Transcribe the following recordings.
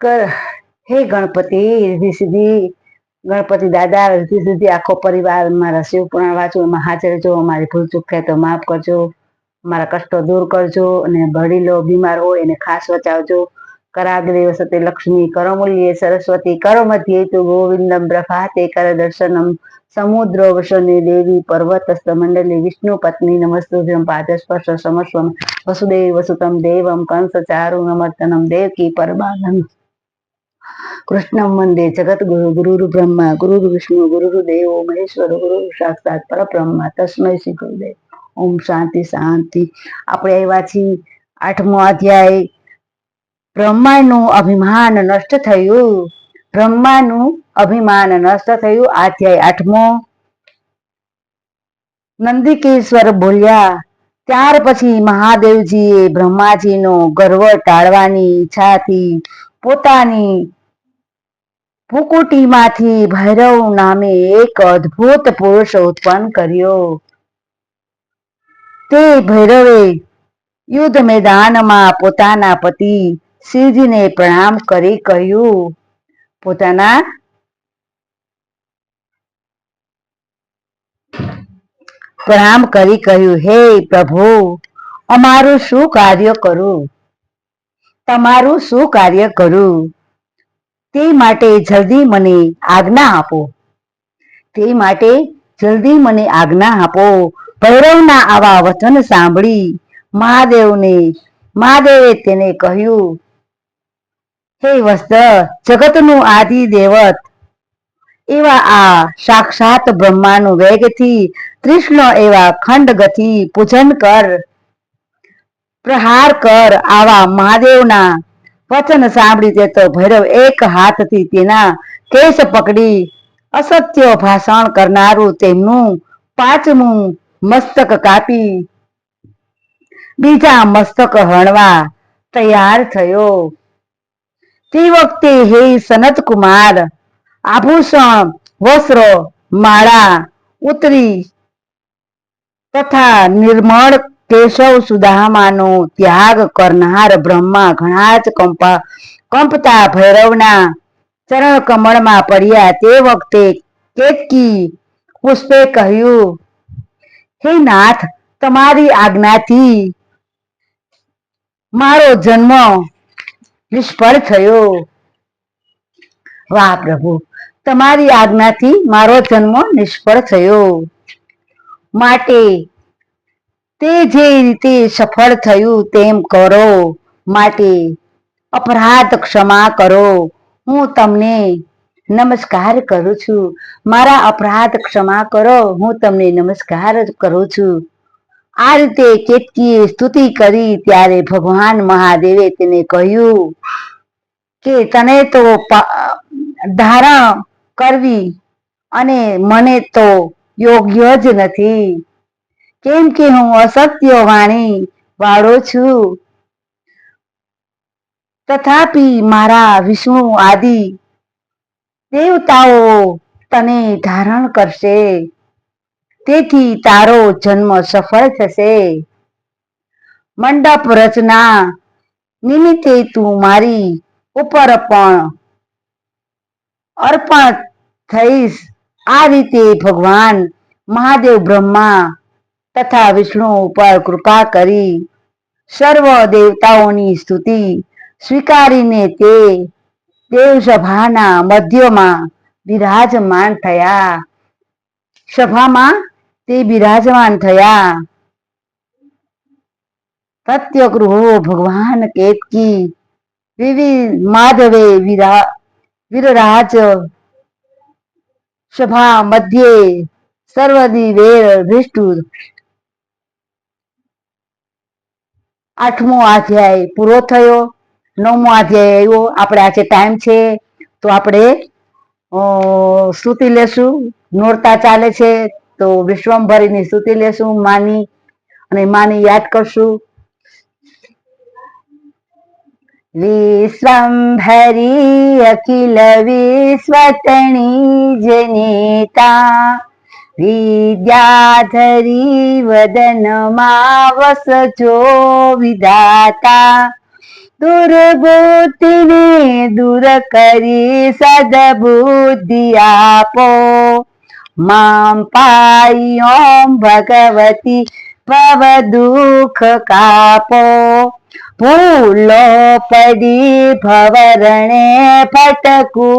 કર. હે ગણપતિ રિદ્ધિ સિદ્ધિ ગણપતિ દાદા રિદ્ધિ સિદ્ધિ આખો પરિવાર મારા શિવ પુરાણ વાંચો, એમાં હાજર જો, મારી ભૂલ ચૂક થાય તો માફ કરજો. મારા કષ્ટો દૂર કરજો અને વડીલો બીમાર હોય એને ખાસ બચાવજો કરાગ્રે વસતે લક્ષ્મી કરમૂલ્યે સરસ્વતી કરમધ્યે તુ ગોવિંદમ પ્રભાતે કર દર્શનમ. સમુદ્ર વસને દેવી પર્વતસ્થ મંડલી વિષ્ણુ પત્ની નમસ્તુભ્યમ પાદસ્પર્શ સમસ્વમ. વસુદેવ વસુતમ દેવમ કંસ ચારુ નમર્તનમ દેવકી પરમાનંદ. કૃષ્ણમ વંદે જગત ગુરુ ગુરુ બ્રહ્મા ગુરુ વિષ્ણુ ગુરુ દેવો, મહેશ્વર ગુરુ સાક્ષાત પરબ્રહ્મા, તસ્મય શ્રી ગુરુદેવ. ઓમ શાંતિ શાંતિ. આપણે આવ્યા છીએ આઠમો અધ્યાય. બ્રહ્માનું અભિમાન નષ્ટ થયું. બ્રહ્માનું અભિમાન નષ્ટ થયું. અધ્યાય આઠમો. નંદિકેશ્વર બોલ્યા, ત્યાર પછી મહાદેવજીએ બ્રહ્માજીનો ગર્વ ટાળવાની ઈચ્છાથી પોતાની ભૂકુટીમાંથી ભૈરવ નામે એક અદ્ભુત પુરુષ ઉત્પન્ન કર્યો. તે ભૈરવે યુદ્ધ મેદાનમાં પોતાના પતિ શિવજીને પ્રણામ કરી કહ્યું, પોતાના પ્રણામ કરી કહ્યું, હે પ્રભુ, અમારું શું કાર્ય કરું? તમારું શું કાર્ય કરું? તે માટે જલ્દી મને આજ્ઞા આપો. તે માટે જલ્દી મને આજ્ઞા આપો. ભૈરવના આવા વચન સાંભળી મહાદેવને, મહાદેવે તેને કહ્યું, હે વસ્ત્ર જગતનું આદિ દેવત, એવા આ સાક્ષાત બ્રહ્માનું વેગથી કૃષ્ણ એવા ખંડ ગતિ પૂજન કર, પ્રહાર કર આવા મહાદેવના વચન સાંભળી દેતો ભૈરવ એક હાથથી તેના કેસ પકડી અસત્ય ભાષણ કરનારું તેમનું પાંચમું મસ્તક કાપી. બીજા મસ્તક હણવા તૈયાર થયો. તે વખતે હે સનત કુમાર આભૂષણ, વસ્ત્ર, માળા ઉતરી તથા નિર્મળ કેશવ સુદામાનો ત્યાગ કરનાર બ્રહ્મા ઘણા જ કંપા, કંપતા ભૈરવના ચરણ કમળમાં પડ્યા. તે વખતે કેતકી પુષ્પે કહ્યું, હે નાથ, તમારી આજ્ઞાથી મારો જન્મ નિષ્ફળ થયો. વાહ પ્રભુ, તમારી આજ્ઞાથી મારો જન્મ નિષ્ફળ થયો. માટે તે જે રીતે સફળ થયું તેમ કરો. માટે અપરાધ ક્ષમા કરો. હું તમને નમસ્કાર કરું છું. મારા અપરાધ ક્ષમા કરો. હું તમને નમસ્કાર કરું છું. આ રીતે કેતકીએ સ્તુતિ કરી ત્યારે ભગવાન મહાદેવે તેને કહ્યું કે તને તો ધારણ કરવી અને મને તો યોગ્ય જ નથી. કેમ કે હું અસત્ય વાણી વાળો છું. તથાપી મારા વિષ્ણુ આદિ દેવતાઓ તને ધારણ કરશે. તેથી તારો જન્મ સફળ થશે. મંડપ રચના નિમિત્તે તું મારી ઉપર પણ અર્પણ થઈશ. આ રીતે ભગવાન મહાદેવ બ્રહ્મા તથા વિષ્ણુ ઉપર કૃપા કરી સર્વ દેવતાઓની સ્તુતિ સ્વીકારીને તે દેવસભાના મધ્યમાં બિરાજમાન થયા. સભામાં તે બિરાજમાન થયા. સત્યગૃહો ભગવાન કેતકી, વિવિધ માધવે વિરા, વિરરાજ સભા મધ્યે સર્વદી વેર વિષ્ટુ આઠમો અધ્યાય પૂરો થયો. નવમો અધ્યાય આવ્યો. આપણે આજે ટાઈમ છે. તો આપણે સ્તુતિ લેશું. નોરતા ચાલે છે. તો વિશ્વંભરીની સ્તુતિ લેશું માની અને માની યાદ કરશું. વિશ્વંભરી અખિલ વિશ્વતણી જનેતા વિદ્યાધરી વદનમાં વસજો વિધાતા. દુર્બુદ્ધિને દૂર કરી સદબુદ્ધિ આપો. માં પાઈ ઓમ ભગવતી ભવ દુઃખ કાપો. ભૂલો પડી ભવરણે ફટકુ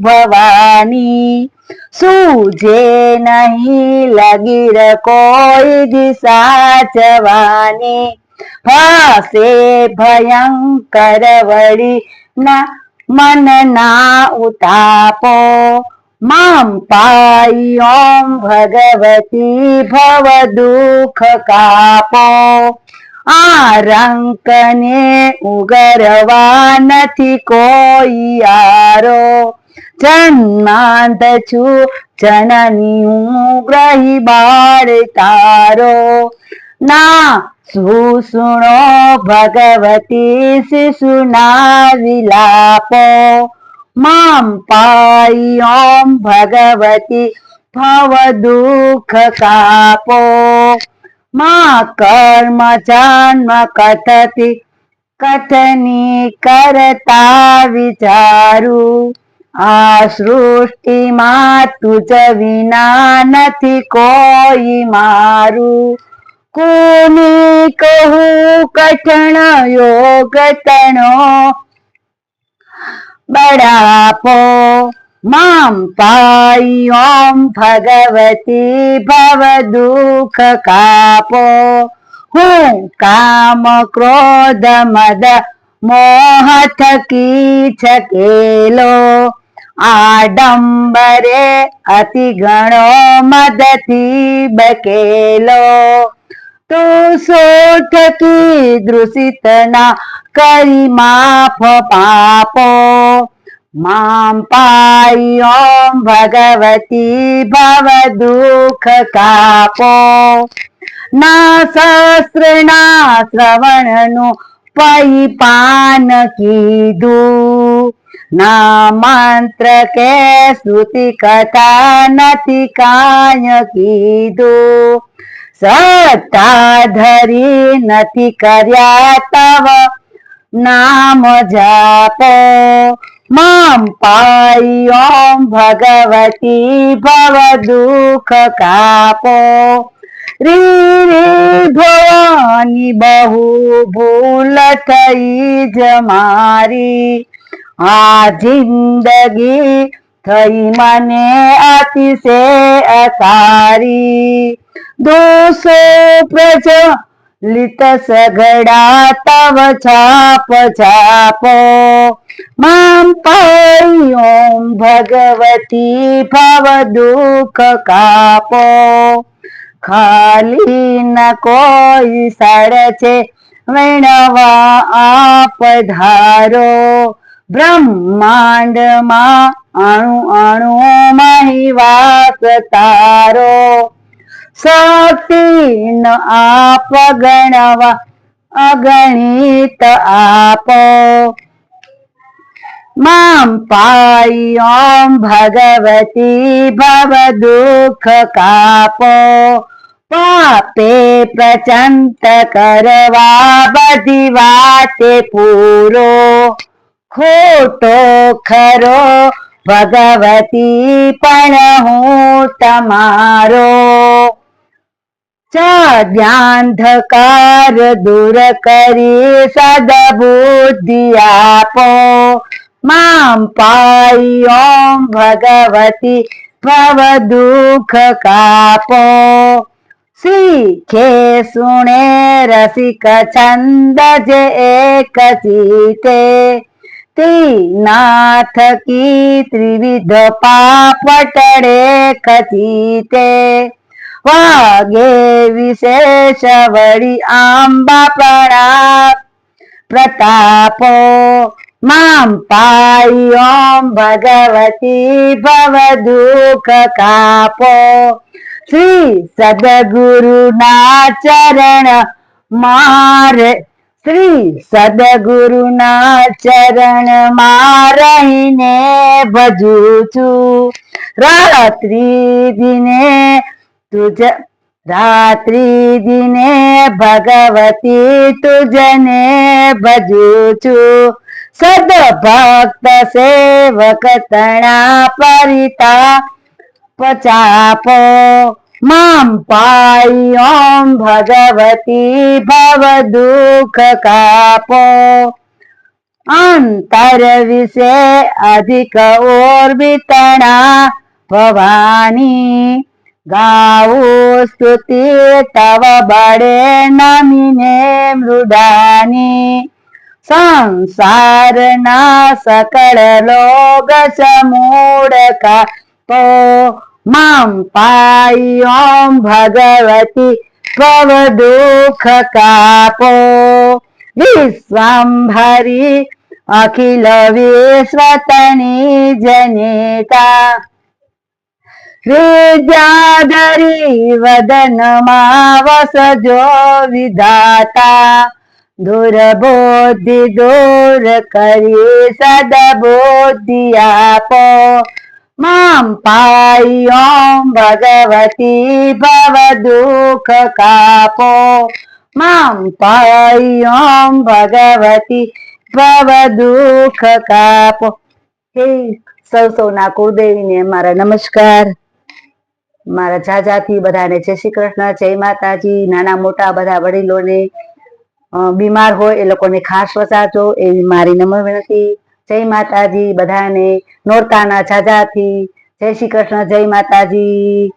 ભવાની. સૂજે નહીં લગીર કોઈ દિશા જવાની ભાસે ભયંકર વળી ના મન ના ઉતાપો. મામ પાઈ ઓમ ભગવતી ભવ દુઃખ કાપો. આ રંકને ઉગરવા નથી કોઈ યારો. જન્માંત છું. જનની હું ગ્રહી બાળ તારો. ના સુસુણો ભગવતી શિશુના વિલાપો? મામ પાઈ ઓમ ભગવતી ભવ દુઃખ કાપો. મા કર્મ જન્મ કથતી, કથની કરતા વિચારું. આ સૃષ્ટિમાં તુજ વિના નથી કોઈ મારું. કોને કહું કઠણ યોગ તણો? બડાપો મામ પાઈ ઓમ ભગવતી ભવ દુઃખ કાપો. હું કામ ક્રોધ મદ મોહ થકી છકેલો. આડંબરે અતિ ગણો મદથી બકેલો. તો સોઠકી દૃષિતના કરી માફ પાપો. મામ પાઈ ઓમ ભગવતી ભવ દુઃખ કાપો. ના શસ્ત્ર ના શ્રવણનું પૈ પાન કીધું. ના મંત્ર કે શ્રુતિ કથા નથી કાય કીધું. સત્તા ધરી નથી કર્યા તવ. નામ જાપો. મામ પાઈ ઓમ ભગવતી ભવ દુઃખ કાપો. રી રે ભવાની બહુ ભૂલ થઈ જ મારી. આ જિંદગી થઈ મને અતિશય અકારી દોષો પ્રજ લિત સગડા તવ છાપ. છાપો માં પાઈ ઓમ ભગવતી ભવ દુઃખ કાપો. ખાલી ન કોઈ સડ છે, વેણવા આપ ધારો. બ્રહ્માંડમાં અણુ અણુ મહિવાસ તારો શક્તિ ન આપ ગણવા અગણિત આપો મામ પાઈ ઓમ ભગવતી ભવ દુઃખ કાપો પાપે પ્રચંત કરવા બધી વાતે પૂરો ખોટો ખરો ભગવતી, પણ હું તમારો ચાંધકાર દૂર કરી સદબુદ્ધિ આપો. મામ પાઈ ઓમ ભગવતી, ભવ દુઃખ કાપો. શીખે સુણે રસિક છંદ જે એક ચીતે નાથ કી ત્રિવિધ પાપ ટળે ખચીતે વાગે વિશેષ વળી આંબા પરા પ્રતાપો મામ પાઈ ઓમ ભગવતી ભવ દુઃખ કાપો શ્રી સદગુરુના ચરણ મારે શ્રી સદગુરુના ચરણમાં રહીને ભજું છું. રાત્રિ દિને તુજ, રાત્રિ દિને ભગવતી તુજને ભજું છું. સદભક્ત સેવક તણા પરિતા, પચાપો મામ પાઈ ઓમ ભગવતી ભવ દુઃખ કાપો અંતર વિશે અધિક ઓર વિતણા ભવાની ગાઉ સ્તુતિ તવ બળે નમીને મૃડાની સંસારના સકળ લોગ ॐ કાપો મામ પાઈ ઓમ ભગવતી ભવ દુઃખ કાપો વિશ્વંભરી અખિલ વિશ્વતની જનેતા વિદ્યાધરી વદનમાં દુર્બુદ્ધિ દૂર કરી સદબુદ્ધિ આપો મામ પાઈ ઓમ ભગવતી ભવ દુઃખ કાપો હે સૌ સૌના કુળદેવીને મારા નમસ્કાર. મારા જાજાથી બધાને જય શ્રી કૃષ્ણ, જય માતાજી, નાના મોટા બધા વડીલોને બીમાર હોય એ લોકોને ખાસ વસાજો એવી મારી નમ્ર વિનંતી. જય માતાજી બધાને નોરતાના જાજાથી જય શ્રી કૃષ્ણ જય માતાજી.